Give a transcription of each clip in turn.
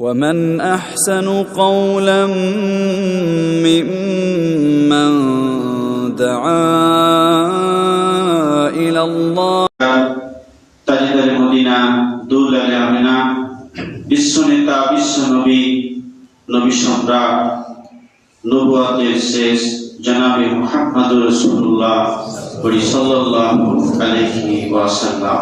ومن احسن قولا ممن دعا الى الله তাজেদারে Medina দুলালে Amina বিশ্ব নেতা বিশ্ব নবী নবী সম্রাট নবুয়াতের শেষ জনাবে মুহাম্মদুর রাসূলুল্লাহ বলি সাল্লাল্লাহু আলাইহি ওয়াসাল্লাম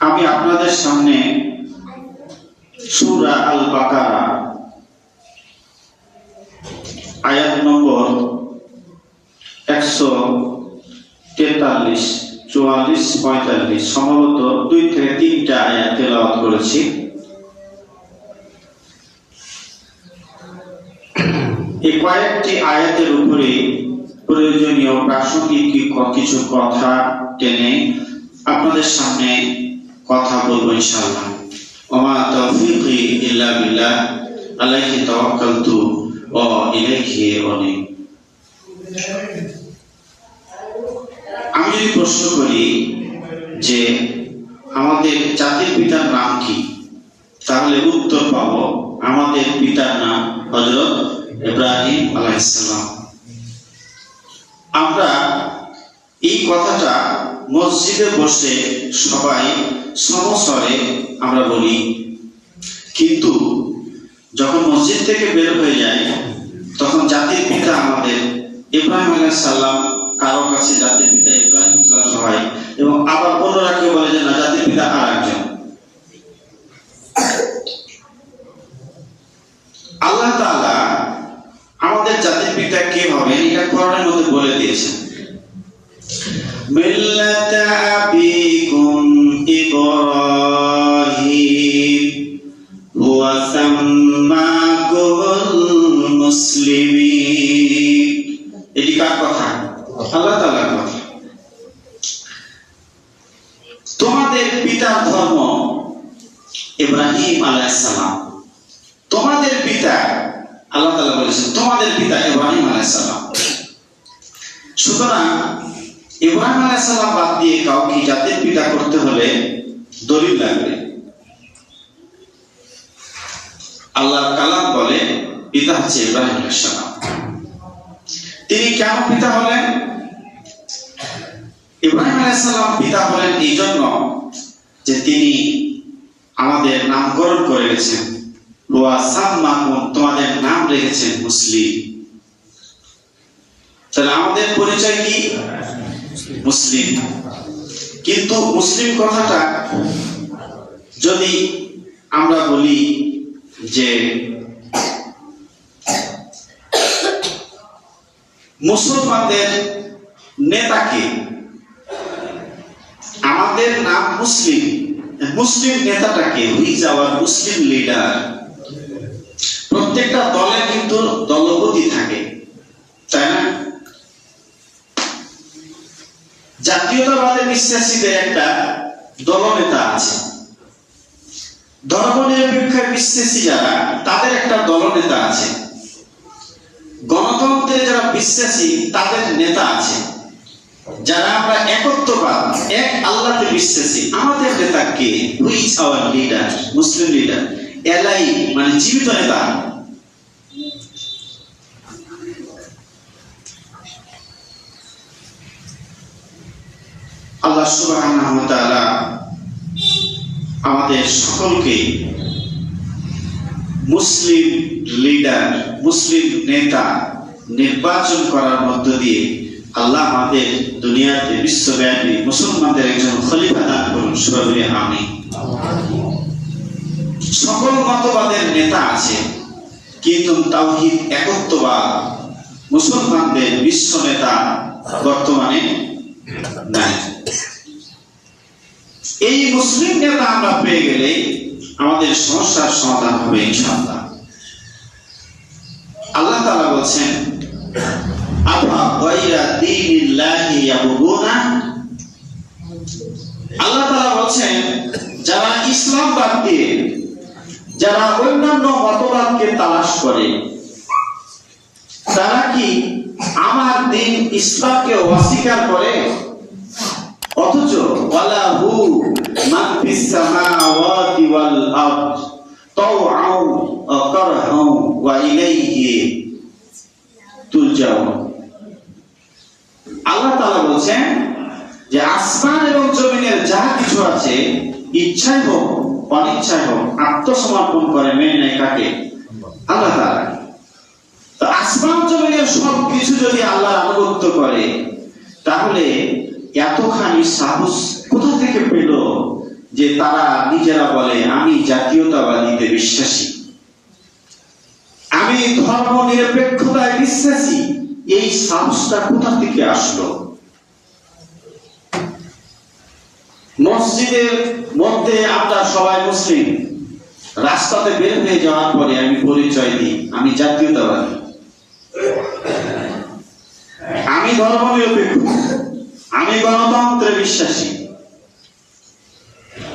আমি আপনাদের সামনে সুরা আল বাকারা আয়াত নম্বর একশো তেতাল্লিশ, চুয়াল্লিশ, পঁয়তাল্লিশ, সম্ভবত দুই থেকে তিনটা আয়াত তেলাওয়াত করেছি। এই কয়েকটি আয়াতের উপরে প্রয়োজনীয় প্রাসঙ্গিক কিছু কথা টেনে আপনাদের সামনে কথা বলব ইনশাআল্লাহ আমি যদি প্রশ্ন করি যে আমাদের জাতির পিতার নাম কি? তাহলে উত্তর পাব আমাদের পিতার নাম হজরত ইব্রাহিম আলাইসালাম আমরা এই কথাটা মসজিদে বসে সবাই সমস্বরে আমরা বলি। কিন্তু যখন মসজিদ থেকে বের হয়ে যায়, তখন জাতির পিতা আমাদের ইব্রাহিম আলাইহিস সালাম, কারও কাছে জাতির পিতা ইব্রাহিম সবাই, এবং আবার অন্যরা কেউ বলে যে, না, জাতির পিতা আর একজন। আল্লাহ তাআলা আমাদের জাতির পিতা কে হবে? এটা কোরআনের মধ্যে বলে দিয়েছেন। তোমাদের পিতার ধর্ম ইব্রাহিম আলাইহিস সালাম তোমাদের পিতা, আল্লাহ তাআলা বলেছেন, তোমাদের পিতা ইব্রাহিম আলাইহিস সালাম সুতরাং ইব্রাহিম আলাইহিস সালাম বাদ দিয়ে কাউকে জাতির পিতা করতে হলে দলিল লাগবে। আল্লাহর কালাম বলে, পিতা হচ্ছে ইব্রাহিম আলাইহিস তিনি কেন পিতা হলেন? ইব্রাহিম আলাইহিস সালাম পিতা হলেন এই জন্য যে তিনি আমাদের নামকরণ করে গেছেন। তোমাদের নাম রেখেছেন মুসলিম। তাহলে আমাদের পরিচয় কি? মুসলিম। কিন্তু মুসলিম কথাটা যদি আমরা বলি যে মুসলমানদের নেতাকে, আমাদের নাম মুসলিম মুসলিম নেতাটাকে হুইজ আওয়ার মুসলিম লিডার। প্রত্যেকটা দলে কিন্তু দলপতি থাকে তাই না জাতীয়তাবাদে বিশ্বাসীদের একটা দলনেতা আছে। ধর্মনিরপেক্ষায় বিশ্বাসী যারা, তাদের একটা দলনেতা আছে। গণতন্ত্রে যারা বিশ্বাসী, তাদের নেতা আছে। যারা আমরা একত্ববাদ, এক আল্লাহতে বিশ্বাসী, আমাদের নেতা কে? Who's our leader Muslim leader এলাই মানে জীবিত নেতা। আল্লাহ তাআলা আমাদের সকলকে মুসলিম লিডার, মুসলিম নেতা নির্বাচন করার মধ্য দিয়ে আল্লাহ আমাদের দুনিয়াতে, বিশ্বব্যাপী মুসলমানদের একজন খলিফা দান করুন সবাই আমি সকল মতবাদের নেতা আছে, কিন্তু তাওহীদ একত্ববাদ মুসলমানদের বিশ্ব নেতা বর্তমানে নাই। এই মুসলিম নেতা আমরা পেয়ে গেলে আমাদের সমস্যার সমাধান হবে আল্লাহ তাআলা বলছেন যারা ইসলাম যারা অন্যান্য করে, তারা কি আমার দিন অস্বীকার করে? অথচ ফিস সামাওয়াতি ওয়াল আরদ তাওআউ ওয়া কারহাউ ওয়া ইলাইহি তুরজাউন। আল্লাহ তাআলা বলছেন যে আসমান এবং জমিনের যা কিছু আছে, ইচ্ছাই হোক, অনিচ্ছাই হোক, আত্মসমর্পণ করে মেনে নেয় কাকে? আল্লাহ তো আসমান জমিনের সব কিছু যদি আল্লাহর আনুগত্য করে, তাহলে এতখানি সাহস কোথা থেকে যে তারা নিজেরা বলে, আমি জাতীয়তাবাদীতে বিশ্বাসী। আমি ধর্ম নিরপেক্ষতায় বিশ্বাসী। এই সাহসটা কোথা থেকে আসলো? মসজিদের মধ্যে আমরা সবাই মুসলিম। রাস্তাতে বের হয়ে যাওয়ার পরে আমি পরিচয় দিই, আমি জাতীয়তাবাদী। আমি ধর্ম নিরপেক্ষ আমি গণতন্ত্রে বিশ্বাসী।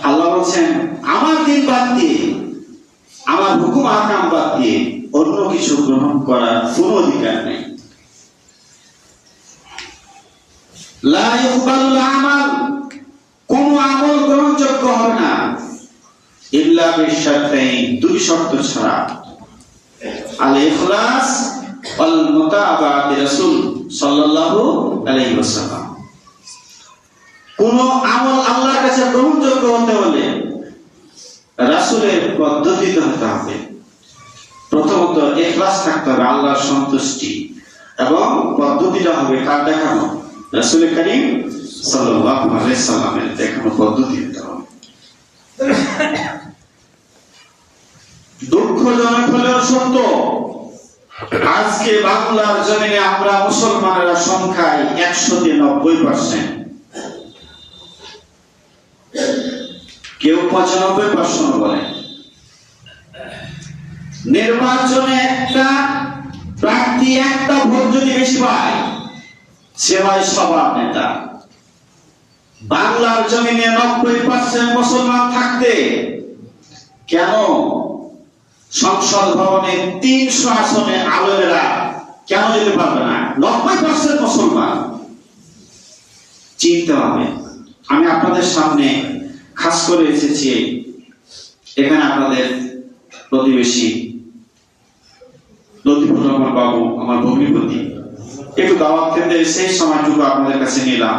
আল্লাহ বলছেন, আমার দিন বাদ দিয়ে, আমার হুকুম আকাম বাদ দিয়ে অন্য কিছু গ্রহণ করার কোন অধিকার নেই। আমাল কোন আমল গ্রহণযোগ্য হবে না, ইল্লা বিশর্তাইন দুই শর্ত ছাড়া। আল ইখলাস ওয়াল মুতাবাআত রাসূল সাল্লাল্লাহু আলাইহি ওয়াসাল্লাম। কোন আমল আল্লাহর কাছে গ্রহণযোগ্য হতে হলে রাসূলের পদ্ধতিতে হতে হবে। প্রথমত ইখলাস থাকতে হবে, আল্লাহর সন্তুষ্টি। এবং পদ্ধতিটা হবে কার দেখানো? রাসূল করিম সাল্লাল্লাহু সাল্লামের দেখানো পদ্ধতি হতে হবে। দুঃখজনক হলেও সত্য, আজকে বাংলার জমিনে আমরা মুসলমানেরা সংখ্যায় একশোতে নব্বই পার্সেন্ট কেউ পঁচানব্বই পার্সেন্ট বলে। নির্বাচনে একটা প্রার্থী, একটা ভোট যদি বেশি পায়, সে হয় সবার নেতা। বাংলার জমিনে নব্বই পার্সেন্ট মুসলমান থাকতে কেন সংসদ ভবনে তিনশো আসনে আলেমেরা কেন যেতে পারবে না? নব্বই পার্সেন্ট মুসলমান। চিনতে হবে। আমি আপনাদের সামনে খাস করে এসেছি এখানে আপনাদের প্রতিবেশী লতিফুর রহমান বাবু, আমার ভগ্নিপতি। একটু দাওয়াত খেতে সেই সময়টুকু আপনাদের কাছে নিলাম।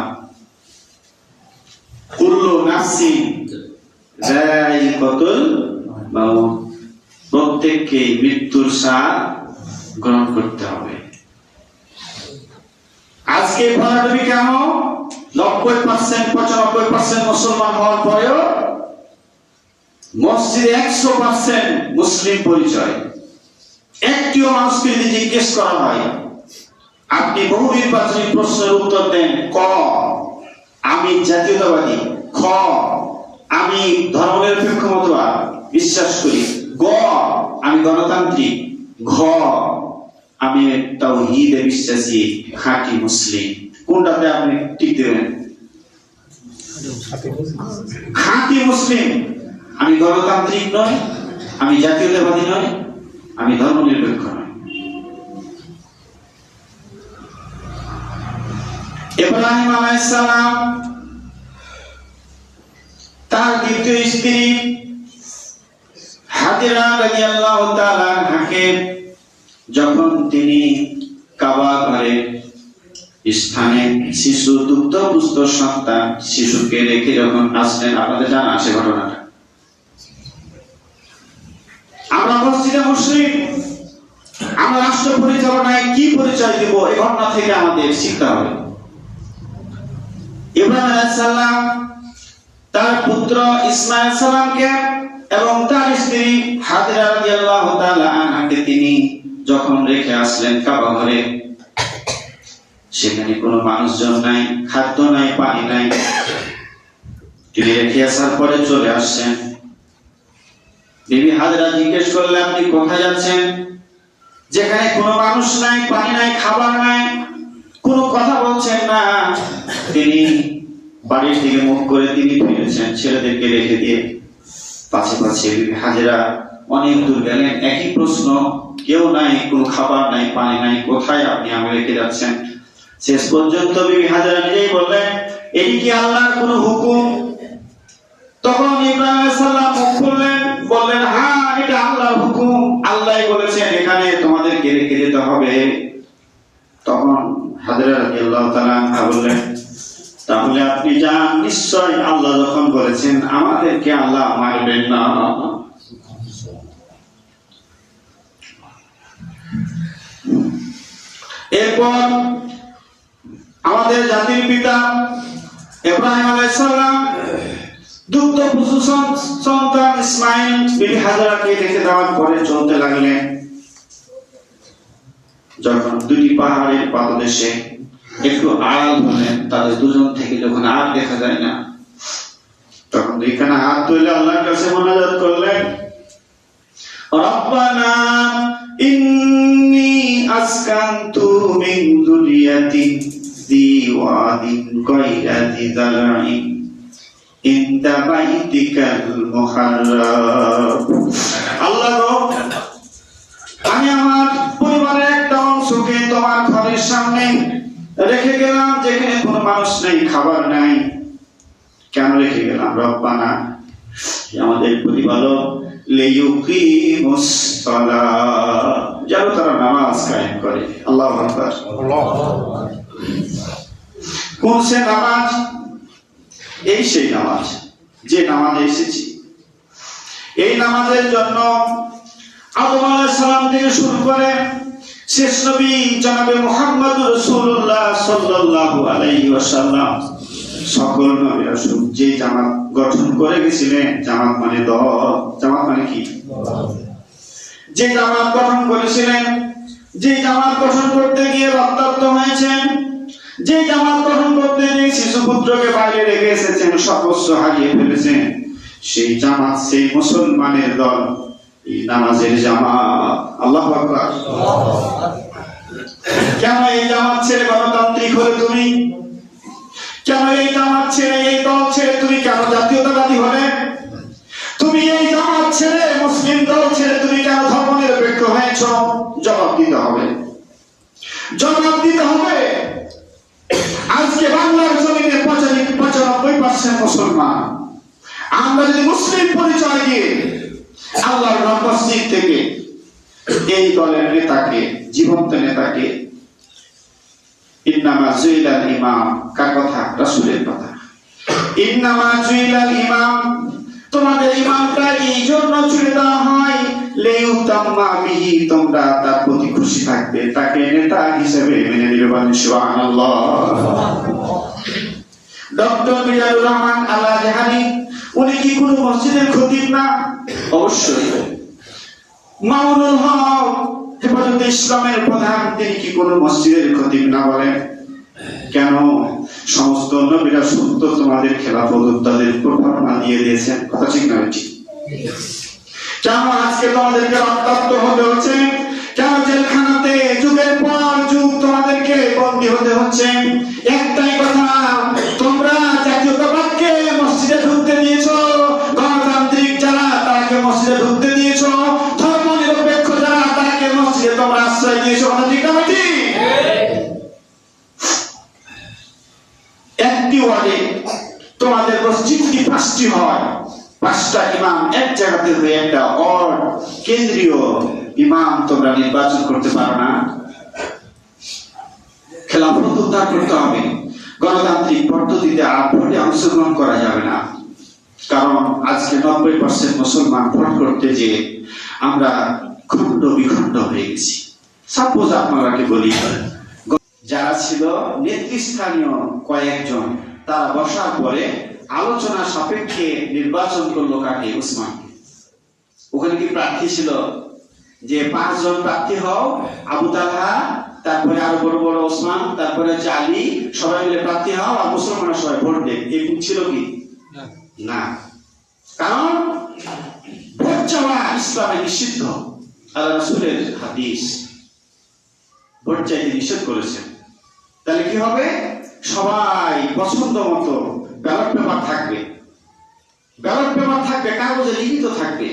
কুল্লু যায়িকাতুল মাউত। প্রত্যেককে মৃত্যুর স্বাদ গ্রহণ করতে হবে। আজকে ভরাডুবি কেন নব্বই পার্সেন্ট পঁচানব্বই পার্সেন্ট মুসলমান হওয়ার পরেও মসজিদে একশো পার্সেন্ট মুসলিম পরিচয়। একটিও মানুষকে যদি জিজ্ঞেস করা হয়, আপনি বহু নির্বাচনী প্রশ্নের উত্তর দেন, ক। আমি জাতীয়তাবাদী, খ। আমি ধর্মনিরপেক্ষ মতবাদ বিশ্বাস করি। গ। আমি গণতান্ত্রিক, ঘ। আমি তাওহীদে বিশ্বাসী, খাঁটি মুসলিম। কোনটাতে আপনি টিক দেবেন খাঁটি মুসলিম। আমি গণতান্ত্রিক নয় আমি জাতীয়তাবাদী নয় আমি ধর্মনিরপেক্ষ নয় ইব্রাহিম আলাইহিস সালাম, তার দ্বিতীয় স্ত্রী হাজেরা রাদিয়াল্লাহু তাআলা যখন তিনি স্থানে শিশু দুগ্ধপুষ্ট সন্তান শিশুকে রেখে যখন আসলেন, আপনাদের জানা আছে ঘটনাটা। আমরা মসজিদে মুসলিম আমরা রাষ্ট্র পরিচালনায় কি পরিচয় দেব এই ঘটনা থেকে আমাদের শিখতে হবে। ইব্রাহিম আলাইহিস সালাম তার পুত্র ইসমাইল সালামকে এবং তার স্ত্রী হাজরা রাদিয়াল্লাহু তাআলা আনহাকে তিনি যখন রেখে আসলেন কাবা ঘরে সেখানে কোনো মানুষজন নাই, খাদ্য নাই, পানি নাই। তিনি রেখে আসার পরে চলে আসছেন। বিবি হাজরা জিজ্ঞেস করলে আপনি কোথায় যাচ্ছেন? যেখানে কোনো মানুষ নাই, পানি নাই, খাবার নাই, কোনো কথা বলছেন না। তিনি বাড়ির দিকে মুখ করে তিনি ফিরেছেন, ছেলেদেরকে রেখে দিয়ে। পাশে পাশে হাজেরা অনেক দূর গেলেন। একই প্রশ্ন, কেউ নাই, কোনো খাবার নাই, পানি নাই, কোথায় আপনি আমি রেখে যাচ্ছেন? শেষ পর্যন্ত বিবি হাজেরা নিজেই বললেন, এটি কি আল্লাহর কোন হুকুম? তখন ইব্রাহিম মুখ খুললেন, বললেন হ্যাঁ এটা আল্লাহর হুকুম। আল্লাহ বলেছেন, এখানে তোমাদেরকে রেখে যেতে হবে। তখন হাজরা বললেন, তাহলে আপনি যান, নিশ্চয় আল্লাহ যখন বলেছেন, আমাদেরকে আল্লাহ মারবেন না। এরপর আমাদের জাতির পিতা ইব্রাহিম আলাইহিস সালাম, দুগ্ধ পশু সন্তান ইসমাইল বিবি হাজারাকে রেখে দেওয়ার পরে চলতে লাগলেন। যখন দুটি পাহাড়ের পাদদেশে একটু আড়াল হলেন, তাদের দুজন থেকে যখন আর দেখা যায় না, তখন দুইখানে হাত তুলে আল্লাহর কাছে মোনাজাত করলেন। রব্বানা ইন্নি আসকানতু মিন দুরিয়াতি ذي واد غير ذي زرع عند بيتك المحرم আল্লাহ গো আমি আমার পরিবারের একটা অংশকে তোমার ঘরের সামনে রেখে গেলাম যেখানে কোনো মানুষ নেই খাবার নাই কেন রেখে গেলাম রব্বানা হে আমাদের প্রতিপালক লিয়ুকিমুস সালাহ যেন তারা নামাজ কায়েম করে আল্লাহ আকবার কোন সে নামাজ? এই সেই নামাজ, যে নামাজে এসেছি। এই নামাজের জন্য আলাইহিস সালাম থেকে শুরু করে শেষ নবী মুহাম্মদ আলাইহি ওয়াসাল্লাম, সকল নবী যে জামাত গঠন করে গেছিলেন, জামাত মানে দল, জামাত মানে কি? যে জামাত গঠন করেছিলেন, যে জামাত গঠন করতে গিয়ে রক্তাক্ত হয়েছেন যে জামাত গঠন করতে গিয়ে শিশু পুত্রকে বাইরে রেখে এসেছেন, সর্বস্ব হারিয়ে ফেলেছেন। সেই জামাত, সেই মুসলমানের দল, এই নামাজের জামাত। আল্লাহ কেন এই জামাত ছেড়ে গণতান্ত্রিক হলে তুমি? কেন এই জামাত ছেড়ে, এই দল ছেড়ে তুমি কেন জাতীয়তাবাদী হলে? তুমি এই জামাত ছেড়ে, মুসলিম দল ছেড়ে তুমি কেন হয়েছ? জবাব দিতে হবে। জবাব দিতে হবে। আজকে বাংলার জমিনে পঁচানব্বই পঁচানব্বই পার্সেন্ট মুসলমান। আমরা যদি মুসলিম পরিচয় দিয়ে আল্লাহর মসজিদ থেকে এই দলের নেতাকে, জীবন্ত নেতাকে, ইন্নামা জুইলাল ইমাম, কার কথা? রাসূলের কথা। ইন্নামা জুইলাল ইমাম, তোমাদের ইমামটা এই জন্য ছুড়ে দেওয়া হয় তোমরা তার প্রতি খুশি থাকবে। তাকে নেতা হিসেবে মেনে নিবে উনি কি কোনো মসজিদের না? অবশ্যই। ইসলামের প্রধান, তিনি কি কোনো মসজিদের খতিব না বলেন? কেন? সমস্ত নবীরা সত্য তোমাদের খেলাফত তাদের প্রভাবনা দিয়ে দিয়েছেন। কথা ঠিক না, ঠিক? কেন আজকে তোমাদেরকে রক্তাক্ত হতে হচ্ছে। কেন জেলখানাতে যুগের পর যুগ তোমাদেরকে বন্দী হতে হচ্ছে? একটাই কথা, তোমরা জাতীয়তাবাদকে মসজিদে ঢুকতে দিয়েছ, গণতান্ত্রিক যারা তাকে মসজিদে ঢুকতে দিয়েছ ধর্ম যারা তাকে মসজিদে তোমরা আশ্রয় দিয়েছ। ঠিক একটি ওয়ার্ডে তোমাদের মসজিদটি পাঁচটি হয়? পাঁচটা ইমাম এক জায়গাতে হয়ে একটা ওয়ার্ড কেন্দ্রীয় ইমাম তোমরা নির্বাচন করতে পারো না। খেলাফত উদ্ধার করতে হবে। গণতান্ত্রিক পদ্ধতিতে আর ভোটে অংশগ্রহণ করা যাবে না। কারণ আজকে নব্বই পার্সেন্ট মুসলমান ভোট করতে যে আমরা খণ্ড বিখণ্ড হয়ে গেছি। সাপোজ আপনারাকে বলি, যারা ছিল নেতৃস্থানীয় কয়েকজন, তারা বসার পরে আলোচনা সাপেক্ষে নির্বাচন করল কাকে? উসমানকে। ওখানে কি প্রার্থী ছিল? যে পাঁচজন প্রার্থী হও আবু তালহা তারপরে আরও বড় বড় ওসমান তারপরে হচ্ছে আলী সবাই মিলে প্রার্থী হও আর মুসলমানরা সবাই ভোট দেন এরকম ছিল কি? না। কারণ ভোট চাওয়া ইসলামে নিষিদ্ধ। আল্লাহ রাসূলের হাদিস। ভোট চাইতে নিষেধ করেছেন। তাহলে কি হবে? সবাই পছন্দ মতো ব্যালট পেপার থাকবে। ব্যালট পেপার থাকবে, কাগজে লিখিত থাকবে।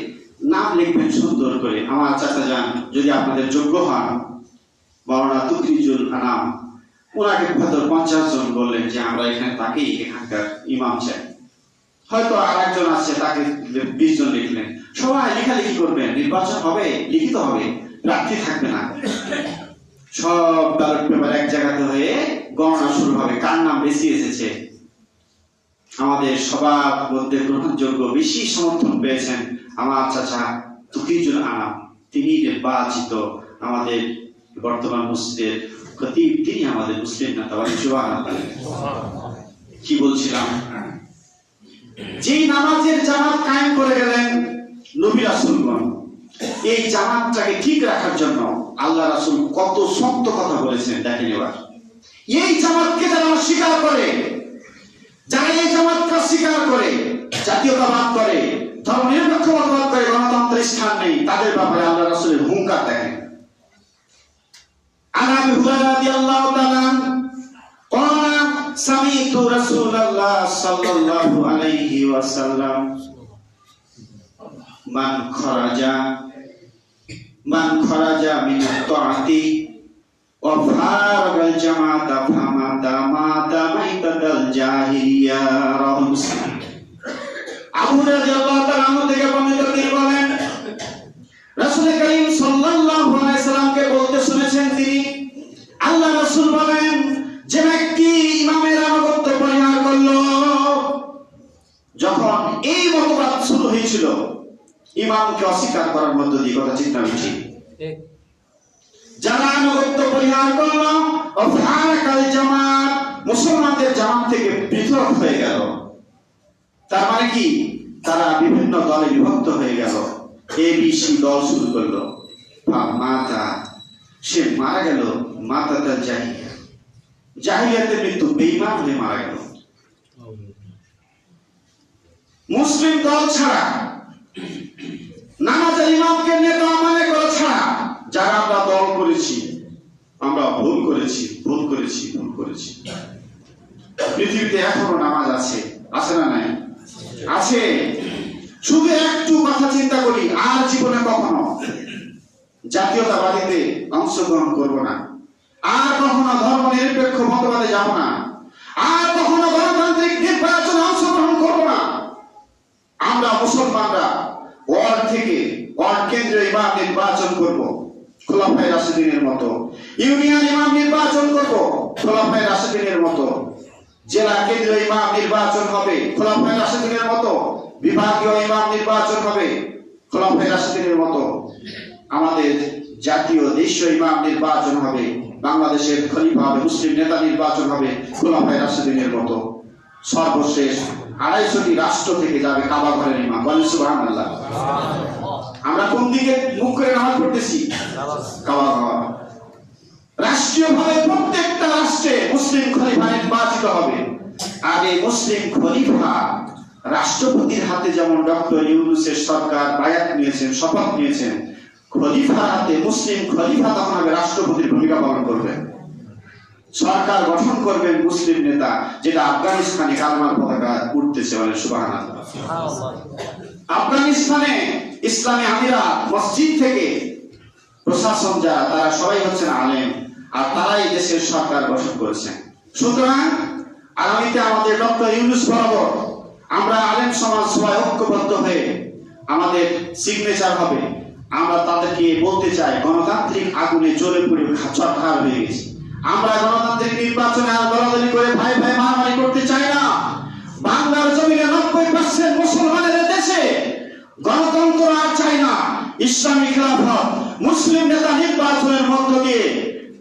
নাম লিখবেন সুন্দর করে। আমার চাচা যান, যদি আপনাদের যোগ্য হন। মাওলানা তুকরিজুল আনাম, ওনাকে হয়তো পঞ্চাশ জন বললেন যে আমরা এখানে তাকেই এখানকার ইমাম চাই। হয়তো আর একজন আছে, তাকে বিশ জন লিখলেন। সবাই লেখালেখি করবেন, নির্বাচন হবে, লিখিত হবে, প্রার্থী থাকবে না। সব ব্যালট পেপার এক জায়গাতে হয়ে গণনা শুরু হবে। কার নাম বেশি এসেছে? আমাদের সবার মধ্যে গ্রহণযোগ্য বেশি সমর্থন পেয়েছেন আমার চাচা তুকিজুল আনাম। তিনি নির্বাচিত আমাদের বর্তমান মসজিদের খতিব। তিনি আমাদের মুসলিম নেতা সুবহানাল্লাহ। কি বলছিলাম? যেই নামাজের জামাত কায়েম করে গেলেন নবী রাসূলগণ, এই জামাতটাকে ঠিক রাখার জন্য আল্লাহ রাসূল কত শক্ত কথা বলেছেন। দেখেন এবার। এই জামাতকে যারা অস্বীকার করে যারা এই জামাতকে অস্বীকার করে জাতীয়তাবাদ করে ধর্ম নিরপেক্ষবাদ করে গণতন্ত্রের স্থান নেই তাদের ব্যাপারে আল্লাহ রাসূলের হুঙ্কার দেখেন عن ابي هريره رضي الله تعالى عنه قال سمعت رسول الله صلى الله عليه وسلم من خرج من خرج من الطاعة وفارق الجماعة فمات مات ميتة الجاهلية رواه مسلم আবু রাদিয়াল্লাহু তাআলা আনহু থেকে বর্ণিত তিনি বলেন রাসূল করিম সাল্লাল্লাহু আলাইহি সাল্লামকে বলতে শুনেছেন তিনি আল্লাহ রাসূল বলেন যে ব্যক্তি ইমামের আনুগত্য পরিহার করলো যখন এই মতবাদ শুরু হয়েছিল ইমামকে অস্বীকার করার মধ্য দিয়ে কথা ঠিক না ঠিক যারা আনুগত্য পরিহার করল জামাত মুসলমানদের জামাত থেকে পৃথক হয়ে গেল। তার মানে কি? তারা বিভিন্ন দলে বিভক্ত হয়ে গেল। দল শুরু করল। মাতা, সে মারা গেল, মাতা তার জাহিলিয়া জাহিলিয়াতের মৃত্যু বেইমান হয়ে মারা গেল। মুসলিম দল ছাড়া নামাজের ইমামকে নেতা মনে যারা আমরা দল করেছি, আমরা ভুল করেছি ভুল করেছি ভুল করেছি। পৃথিবীতে এখনও নামাজ আছে আছে না নাই? আছে। শুধু একটু কথা চিন্তা করি, আর জীবনে কখনো জাতীয়তাবাদীতে অংশগ্রহণ করব না। আর কখনো ধর্ম নিরপেক্ষ মতবাদে যাব না। আর কখনো গণতান্ত্রিক নির্বাচনে অংশগ্রহণ করব না। আমরা মুসলমানরা ওয়ার্ড থেকে ওয়ার্ড কেন্দ্রীয় ইমাম নির্বাচন করব। রাশিদিনের মতো। ইউনিয়ন ইমাম নির্বাচন করব রাশিদিনের মতো। জেলা ইমাম নির্বাচন হবে রাশিদিনের মতো। বিভাগীয় ইমাম নির্বাচন হবে রাশিদিনের মতো। আমাদের জাতীয় দেশীয় ইমাম নির্বাচন হবে, বাংলাদেশের খলিফা হবে, মুসলিম নেতা নির্বাচন হবে খোলাফাই রাশিদিনের মতো। সর্বশেষ আড়াইশোটি রাষ্ট্র থেকে যাবে কাবা ঘরের ইমাম। আমরা কোন দিকে মুখ করে নামাজ পড়তেছি? কাবা রাষ্ট্রীয়ভাবে প্রত্যেকটা রাষ্ট্রে মুসলিম খলিফা নির্বাচিত হবে। আর এই মুসলিম খলিফা রাষ্ট্রপতির হাতে যেমন ডক্টর ইউনুসের সরকার বায়াত নিয়েছেন শপথ নিয়েছেন খলিফার হাতে মুসলিম খলিফা তখন হবে রাষ্ট্রপতির ভূমিকা পালন করবেন সরকার গঠন করবেন মুসলিম নেতা যেটা আফগানিস্তানে কালমার পতাকা উঠতেছে বলে সুবহানাল্লাহ। আফগানিস্তানে ইসলামী আমিরা মসজিদ থেকে প্রশাসন যারা, তারা সবাই হচ্ছেন আলেম, আর তারাই দেশের সরকার গঠন করেছেন। সুতরাং আগামীতে আমাদের ডক্টর ইউনুস বরাবর আমরা আলেম সমাজ সবাই ঐক্যবদ্ধ হয়ে আমাদের সিগনেচার হবে। আমরা তাদেরকে বলতে চাই, গণতান্ত্রিক আগুনে জ্বলে পড়ে চরখার হয়ে গেছি। আমরা গণতান্ত্রিক নির্বাচনে আর দলাদলি করে ভাই ভাই মারামারি করতে চাই না। বাংলার জমিনে নব্বই পার্সেন্ট মুসলমানের দেশে গণতন্ত্র আর চাই না। ইসলামী খেলাফত, মুসলিম নেতা নির্বাচনের মধ্য দিয়ে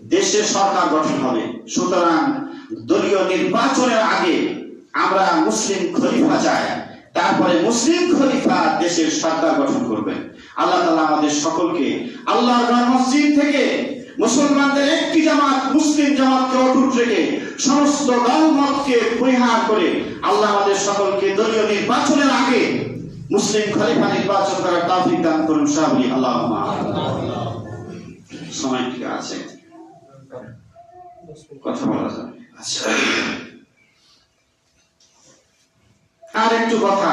দেশের সরকার গঠন হবে। সুতরাং দলীয় নির্বাচনের আগে আমরা মুসলিম খলিফা চাই। তারপরে মুসলিম খলিফা দেশের সরকার গঠন করবেন। আল্লাহ তাআলা আমাদের সকলকে আল্লাহর ঘর মসজিদ থেকে মুসলমানদের একটি জামাত, মুসলিম জামাতকে অটুট রেখে সমস্ত দলমতকে পরিহার করে আল্লাহ আমাদের সকলকে দলীয় নির্বাচনের আগে মুসলিম খলিফা নির্বাচন করার তৌফিক দান করুন সাহাবি আল্লাহ সময় ঠিক আছে? কথা বলা যাবে। আচ্ছা। আর একটু কথা,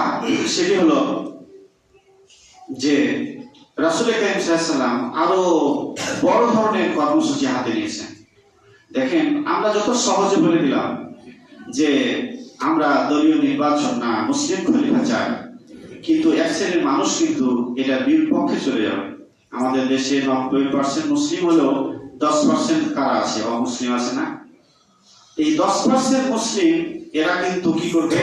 সেটি হলো যে রাসুল সাল্লাম আরও বড় ধরনের কর্মসূচি হাতে নিয়েছেন। দেখেন, আমরা যত সহজে বলে দিলাম যে আমরা দলীয় নির্বাচন না, মুসলিম খলিফা চাই। কিন্তু এক শ্রেণির মানুষ কিন্তু এটা বিপক্ষে চলে যাবে। আমাদের দেশে নব্বই পার্সেন্ট মুসলিম হলেও দশ পার্সেন্ট কারা আছে? অমুসলিম আছে না? এই দশ পার্সেন্ট মুসলিম, এরা কিন্তু কি করবে?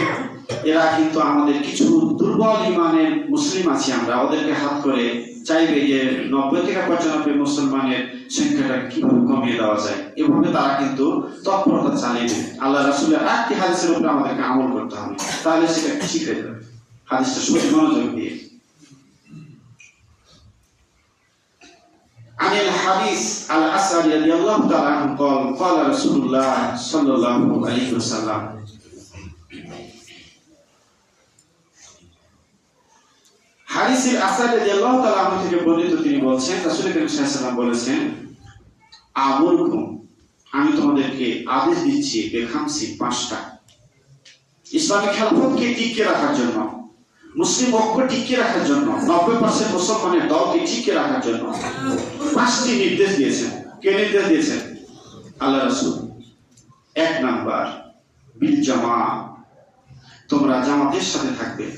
এরা কিন্তু আমাদের কিছু দুর্বল ইমানের মুসলিম আছি আমরা। ওদেরকে হাত করে চাইবে যে নব্বই থেকে পঁচানব্বই মুসলমানের সংখ্যাটা কীভাবে কমিয়ে দেওয়া যায়? এভাবে তারা কিন্তু তৎপরতা চালিয়ে আল্লাহ রাসুলের একটি হাদিসের উপরে আমাদেরকে আমল করতে হবে। তাহলে সেটা শিখে যাবে? হাদিসটা সত্যি মনোযোগ দিয়ে عن الحديث الأسعد رضي الله تعالى عنه قال قال رسول الله صلى الله عليه وسلم হাদিসের আসাদ রাদিয়াল্লাহু তাআলা আনহু থেকে বর্ণিত তিনি বলছেন রাসূল করিম সাল্লাল্লাহু আলাইহি ওয়াসাল্লাম বলেছেন আমরকুম আমি তোমাদেরকে আদেশ দিচ্ছি বেখামসি পাঁচটা ইসলামিক খেলাফতকে টিকিয়ে রাখার জন্য মুসলিম ঐক্য টিকিয়ে রাখার জন্য নব্বই পার্সেন্ট মুসলমানের দলকে টিকিয়ে রাখার জন্য? পাঁচটি নির্দেশ দিয়েছেন। কে নির্দেশ দিয়েছেন? আল্লাহ রাসূল। এক নাম্বার বিল জামা তোমরা জামাতের সাথে থাকবে।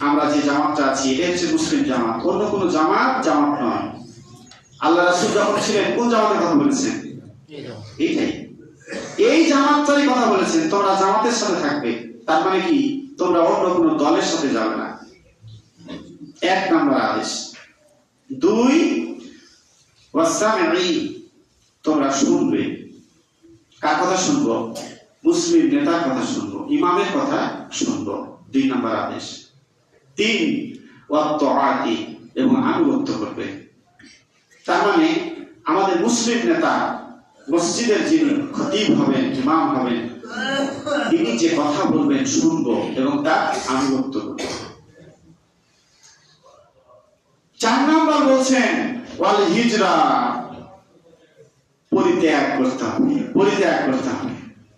আমরা যে জামাতটা আছি এটা হচ্ছে মুসলিম জামাত। অন্য কোন জামাত জামাত নয়। আল্লাহ রাসূল যখন ছিলেন কোন জামাতের কথা বলেছেন? এইটাই। এই জামাতটারই কথা বলেছেন তোমরা জামাতের সাথে থাকবে। তার মানে কি? তোমরা অন্য কোনো দলের সাথে যাবে না। এক নম্বর আদেশ। দুই তোমরা শুনবে। কার কথা শুনব? মুসলিম নেতার কথা শুনব, ইমামের কথা শুনব। দুই নম্বর আদেশ। তিন, ওয়াত্তাআতি, এবং আনুগত্য করবে। তার মানে আমাদের মুসলিম নেতা, মসজিদের যিনি খতিব হবেন, ইমাম হবেন তিনি যে কথা বলবেন শুনব এবং তার আনুগত্য করব চার নাম্বার বলছেন ওয়াল হিজরা পরিত্যাগ করতে হবে পরিত্যাগ করতে হবে।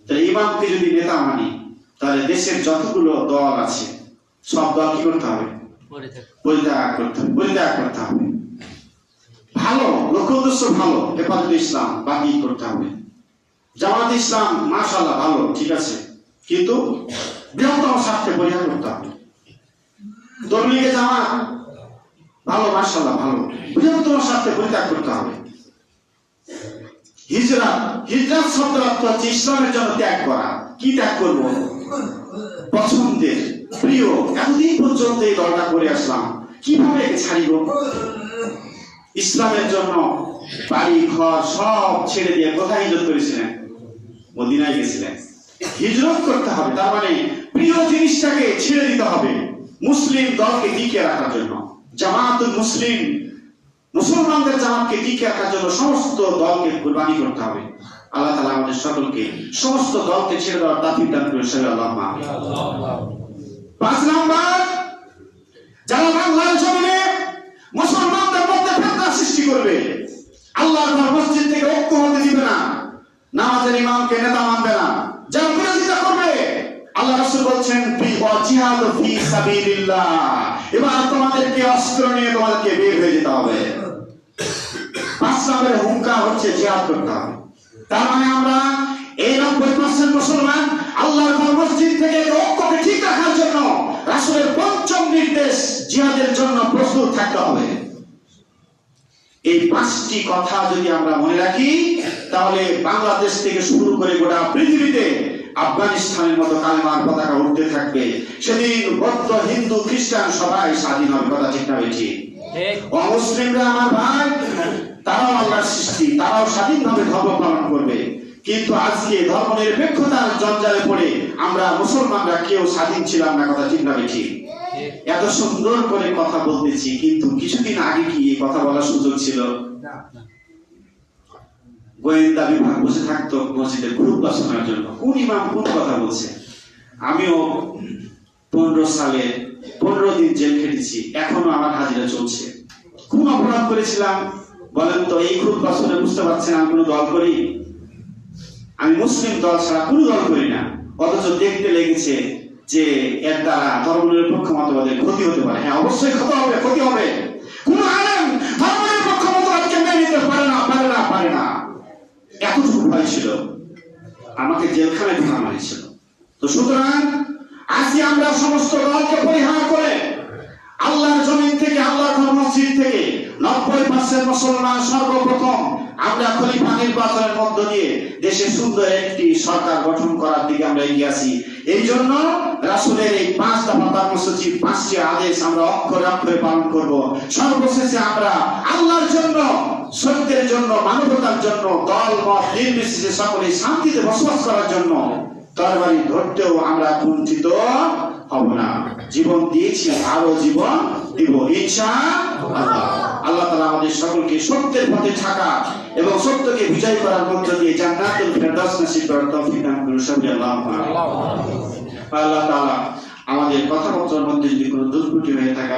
তাহলে ইমামকে যদি নেতা মানি তাহলে দেশের যতগুলো দল আছে সব দল কি করতে হবে? পরিত্যাগ করতে হবে পরিত্যাগ করতে হবে। ভালো লক্ষ্য উদ্দেশ্য ভালো হেফাজত ইসলাম বাকি করতে হবে। জামাত ইসলাম মাশাল্লাহ ভালো, ঠিক আছে। কিন্তু বৃহত্তম স্বার্থে পরিহার করতে হবে। তবলিগে জামাত, ভালো মাশাল্লাহ ভালো। বৃহত্তম স্বার্থে পরিত্যাগ করতে হবে। হিজরা, হিজরাত শব্দের অর্থ হচ্ছে ইসলামের জন্য ত্যাগ করা। কি ত্যাগ করব? পছন্দের, প্রিয়। এতদিন পর্যন্ত এই দলটা করে আসলাম। কীভাবে ছাড়িব? ইসলামের জন্য বাড়ি, ঘর সব ছেড়ে দিয়ে কোথায় হিজরত করেছিলেন? মদিনায় গেছিলেন। হিজরত করতে হবে, তার মানে প্রিয় জিনিসটাকে ছেড়ে দিতে হবে, মুসলিম দলকে টিকে রাখার জন্য। জামাতুল মুসলিম, মুসলমানদের জামাতকে টিকে রাখার জন্য সমস্ত দলকে কুরবানি করতে হবে। আল্লাহ তাআলা আমাদের সকলকে সমস্ত দলকে ছেড়ে দেওয়ার তাফিক দান করে সবাই আল্লাহ পাঁচ নাম্বার, যারা বাংলার জমিনে মুসলমানদের মধ্যে ফেতনা সৃষ্টি করবে, আল্লাহর ঘর মসজিদ থেকে ঐক্য হতে দিবে না নামাজের ইমামকে নেতা মানবে না যারা বিরোধিতা করবে আল্লাহ রাসূল বলছেন জিহাদ ফি সাবিলিল্লাহ। এবার তোমাদেরকে অস্ত্র নিয়ে তোমাদেরকে বের হয়ে যেতে হবে। পাঁচ হচ্ছে জিহাদ করতে তার মানে আমরা এই নব্বই পার্সেন্ট মুসলমান আল্লাহর মসজিদ থেকে ঐক্যকে ঠিক রাখার জন্য রাসূলের পঞ্চম নির্দেশ জিহাদের জন্য প্রস্তুত থাকতে হবে। এই পাঁচটি কথা যদি আমরা মনে রাখি তাহলে বাংলাদেশ থেকে শুরু করে গোটা পৃথিবীতে আফগানিস্তানের মতো কালেমার পতাকা উঠতে থাকবে। সেদিন বৌদ্ধ হিন্দু খ্রিস্টান সবাই স্বাধীন হবে কথা ঠিক না বেঠি অমুসলিমরা আমার ভাই তারাও আল্লাহর সৃষ্টি তারাও স্বাধীনভাবে ধর্ম পালন করবে। কিন্তু আজকে ধর্ম নিরপেক্ষতার জঞ্জালে পড়ে আমরা মুসলমানরা কেউ স্বাধীন ছিলাম না কথা ঠিক না বেঠি এত সুন্দর করে কথা বলতেছি কিন্তু কিছুদিন আগে কি এই কথা বলার সুযোগ ছিল? গোয়েন্দা বিভাগ বসে থাকতো মসজিদে গ্রুপ বাসনার জন্য। কোন ইমাম কোন কথা বলছে? আমিও পনেরো সালে পনেরো দিন জেল খেটেছি এখনও আমার হাজিরা চলছে। কোন অপরাধ করেছিলাম? বলেন তো এই গ্রুপ বাসনে বুঝতে পারছেন আমি কোনো দল করি? আমি মুসলিম দল ছাড়া কোনো দল করি না। অথচ দেখতে লেগেছে যে এর দ্বারা ধর্মনিরপেক্ষ মতবাদের ক্ষতি হতে পারে। হ্যাঁ অবশ্যই ক্ষতি হবে ক্ষতি হবে। কোন আলেম ধর্মনিরপেক্ষ মতবাদকে মেনে নিতে পারে না পারে না পারে না। এতটুকু ভয় ছিল। আমাকে জেলখানায় ঢোকা মারিছিল তো সুতরাং আজকে আমরা সমস্ত দলকে পরিহার করে আল্লাহর জমিন থেকে, আল্লাহর মসজিদ থেকে নব্বই পার্সেন্ট মুসলমান সর্বপ্রথম আমরা খলিফা নির্বাচনের মধ্য দিয়ে দেশে সুন্দর একটি সরকার গঠন করার দিকে আমরা এগিয়ে আছি। এই জন্য রাসুলের এই পাঁচ দফা কর্মসূচি, পাঁচটি আদেশ আমরা অক্ষরে অক্ষরে পালন করব। সর্বশেষে আমরা আল্লাহর জন্য, সত্যের জন্য, মানবতার জন্য, দল, মত, নির্বিশেষে সকলে শান্তিতে বসবাস করার জন্য তরবারি ধরতেও আমরা বঞ্চিত হব না। জীবন দিয়েছি, আরও জীবন দিব। ইচ্ছা আল্লাহ। তালা আমাদের সকলকে সত্যের পথে থাকা এবং সত্যকে বিজয় করার মধ্য দিয়ে জান্নাতুল ফেরদাউস নসিব করার তৌফিক দান করুন। আল্লাহ আল্লাহ আমাদের কথাবার্তার মধ্যে যদি কোনো দুর্ত্রুটি হয়ে থাকে